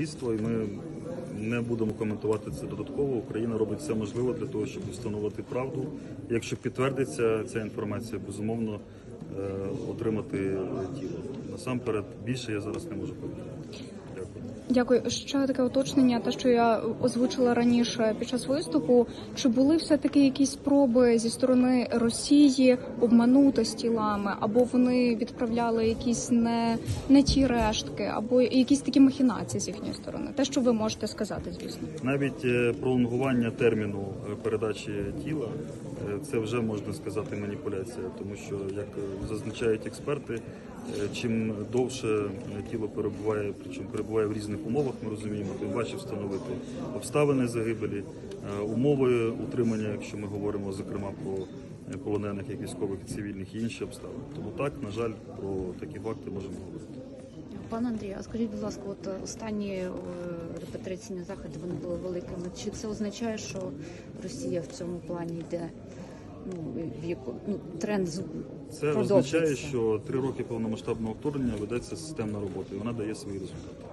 слідство, і ми не будемо коментувати це додатково. Україна робить все можливе для того, щоб встановити правду. Якщо підтвердиться ця інформація, безумовно е, отримати тіло. Насамперед більше я зараз не можу повідомити. Дякую. Ще таке уточнення, те, що я озвучила раніше під час виступу. Чи були все таки якісь спроби зі сторони Росії обманути з тілами, або вони відправляли якісь не, не ті рештки, або якісь такі махінації з їхньої сторони? Те, що ви можете сказати, звісно. Навіть е, пролонгування терміну е, передачі тіла це вже можна сказати маніпуляція, тому що як зазначають експерти, е, чим довше е, тіло перебуває, причому перебуває в різних умовах, ми розуміємо, тим важче встановити обставини загибелі, е, умови утримання, якщо ми говоримо зокрема про полонених як військових цивільних і інші обставини. Тому так, на жаль, про такі факти можемо говорити. Пане Андрію, а скажіть, будь ласка, от останні е, заходи вони були великими. Чи це означає, що Росія в цьому плані йде ну, в яку ну, тренд з- Це означає, що три роки повномасштабного вторгнення ведеться системна робота, і вона дає свої результати.